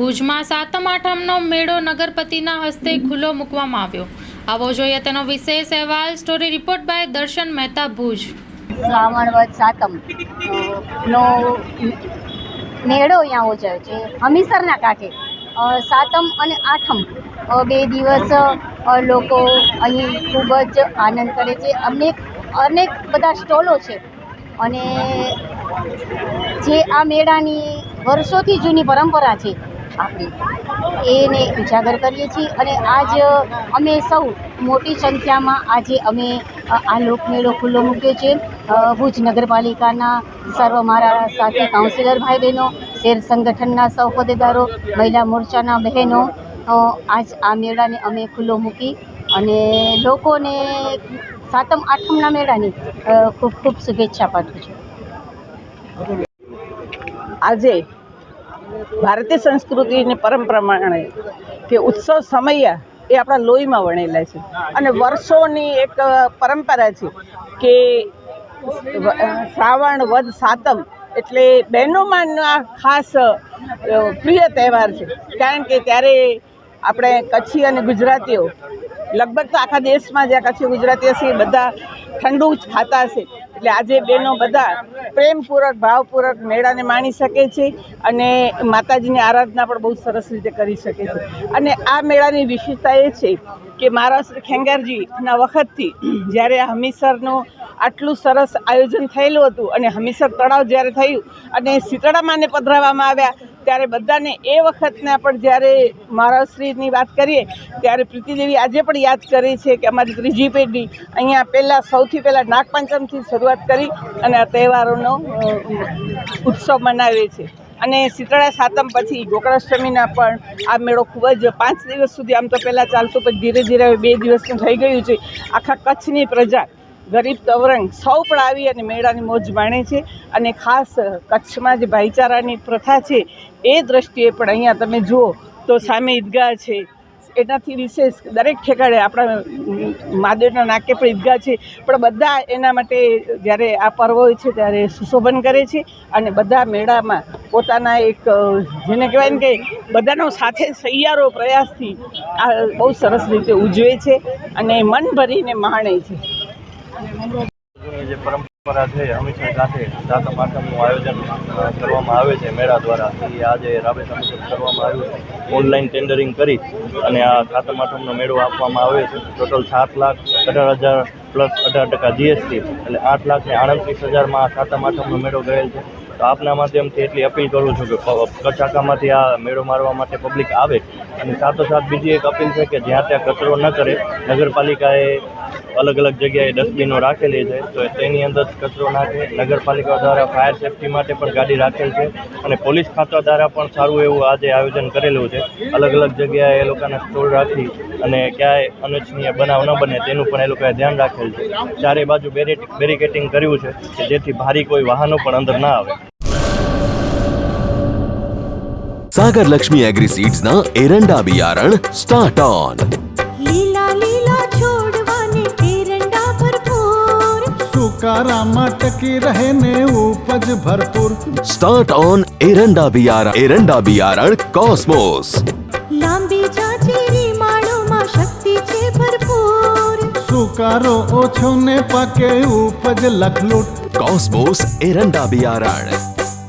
ભુજમાં સાતમ, આઠમનો મેળો નગરપતિના હસ્તે ખુલ્લો મૂકવામાં આવ્યો. આવો જોઈએ તેનો વિશેષ અહેવાલ સ્ટોરી રિપોર્ટ બાય દર્શન મહેતા ભુજ. શ્રાવણ વદ સાતમ. નો મેળો અહીંયા ઉજવાય છે. હમીસરના કાંઠે. સાતમ અને આઠમ બે દિવસ લોકો અહીં ખૂબ જ આનંદ કરે છે. અનેક અનેક બધા સ્ટોલો છે. અને જે આ મેળાની વર્ષોથી જૂની પરંપરા છે આપણી એને ઉજાગર કરીએ છીએ અને આજ અમે સૌ મોટી સંખ્યામાં આજે અમે આ લોકમેળો ખુલ્લો મૂક્યો છે. ભુજ નગરપાલિકાના સર્વ મારા સાથી કાઉન્સિલર ભાઈ બહેનો શેર સંગઠનના સૌ હોદ્દેદારો, મહિલા મોરચાના બહેનો આજ આ મેળાને અમે ખુલ્લો મૂકી અને લોકોને સાતમ, આઠમના મેળાની ખૂબ ખૂબ શુભેચ્છા પાઠવું છું. આજે ભારતીય સંસ્કૃતિની અને પ્રમાણે કે ઉત્સવ સમય એ આપણા લોહીમાં વણેલા છે. અને વર્ષોની એક પરંપરા છે કે શ્રાવણ, વદ, સાતમ એટલે બહેનોમાંનો આ ખાસ પ્રિય તહેવાર છે. કારણ કે ત્યારે આપણે કચ્છી અને ગુજરાતીઓ, લગભગ તો આખા દેશમાં જ્યાં કચ્છી ગુજરાતીઓ છે બધા ઠંડુ જ ખાતા હશે. એટલે આજે બહેનો બધા પ્રેમપૂર્વક ભાવપૂર્વક મેળાને માણી શકે છે અને માતાજીની આરાધના પણ બહુ સરસ રીતે કરી શકે છે. અને આ મેળાની વિશેષતા એ છે કે મહારાષ્ટ્ર ખેંગારજીના વખતથી જ્યારે આ હમીસરનું આટલું સરસ આયોજન થયેલું હતું અને હમીસર તળાવ જ્યારે થયું અને શીતળામાને પધરાવવામાં આવ્યા ત્યારે બધાને એ વખતના પણ જ્યારે મહારાજશ્રીની વાત કરીએ, ત્યારે પ્રીતિદેવી આજે પણ યાદ કરી છે કે અમારી ત્રીજી પેઢી અહીંયા પહેલાં સૌથી પહેલાં નાગપંચમથી શરૂઆત કરી અને આ તહેવારોનો ઉત્સવ મનાવે છે. અને શીતળા સાતમ પછી ગોકળાષ્ટમીના પણ આ મેળો ખૂબ જ પાંચ દિવસ સુધી આમ તો પહેલાં ચાલતું, પણ ધીરે ધીરે બે દિવસનું થઈ ગયું છે. આખા કચ્છની પ્રજા ગરીબ તવરંગ સૌ પણ આવી અને મેળાની મોજ માણે છે અને ખાસ કચ્છમાં જે ભાઈચારાની પ્રથા છે એ દ્રષ્ટિએ પણ અહીંયા તમે જુઓ તો સામે ઈદગાહ છે. એનાથી વિશેષ દરેક ઠેકાણે આપણા મહાદેવના નાકે પણ ઈદગાહ છે. પણ બધા એના માટે જ્યારે આ પર્વ હોય છે ત્યારે સુશોભન કરે છે અને બધા મેળામાં પોતાના એક, જેને કહેવાય ને કે બધાનો સાથે સહિયારો પ્રયાસથી આ બહુ સરસ રીતે ઉજવે છે અને મન ભરીને માણે છે. જે પરંપરા છે હંમેશા સાથે સાતમ આઠમનું આયોજન કરવામાં આવે છે મેળા દ્વારા. એ આજે રાબેતા મુજબ કરવામાં આવ્યું છે. ઓનલાઈન ટેન્ડરિંગ કરી અને આ સાતમ આઠમનો મેળો આપવામાં આવે છે. ટોટલ સાત લાખ અઢાર હજાર પ્લસ અઢાર ટકા જીએસટી એટલે આઠ લાખ ને આડત્રીસ હજારમાં આ સાતમ આઠમનો મેળો ગયેલ છે. તો આપના માધ્યમથી એટલી અપીલ કરું છું કે કચાકામાંથી આ મેળો મારવા માટે પબ્લિક આવે. અને સાથોસાથ બીજી એક અપીલ છે કે જ્યાં ત્યાં કચરો ન કરે, નગરપાલિકાએ અલગ અલગ જગ્યાએ ડસ્ટબિનો રાખેલી છે. તો તેની અંદર કચરો નાખે. નગરપાલિકા દ્વારા ફાયર સેફટી માટે પણ ગાડી રાખેલ છે અને પોલીસ ખાતા દ્વારા પણ સારું એવું આજે આયોજન કરેલું છે. અલગ અલગ જગ્યાએ એ લોકોના સ્ટોલ રાખી અને ક્યાંય અનિચ્છનીય બનાવ ન બને તેનું પણ એ લોકોએ ધ્યાન રાખેલ છે. ચારે બાજુ બેરિકેટિંગ કર્યું છે કે જેથી ભારી કોઈ વાહનો પણ અંદર ના આવે. ಸಾಗರ್ ಲಕ್ಷ್ಮಿ ಅಗ್ರಿಸೀಡ್ಸ್ ನ એરંડા ಬಿಯಾರಣ સ્ટાર્ટ ಆನ್ बियारा की रहने उपज भरपूर। स्टार्ट ऑन एरंडा बियारा एरंडा बियारण कॉस्मोस लांबीच्या मा शक्ति शक्तीचे भरपूर। सुकारो ओछो ने पके उपज लखलूट। कॉस्मोस एरंडा बियारण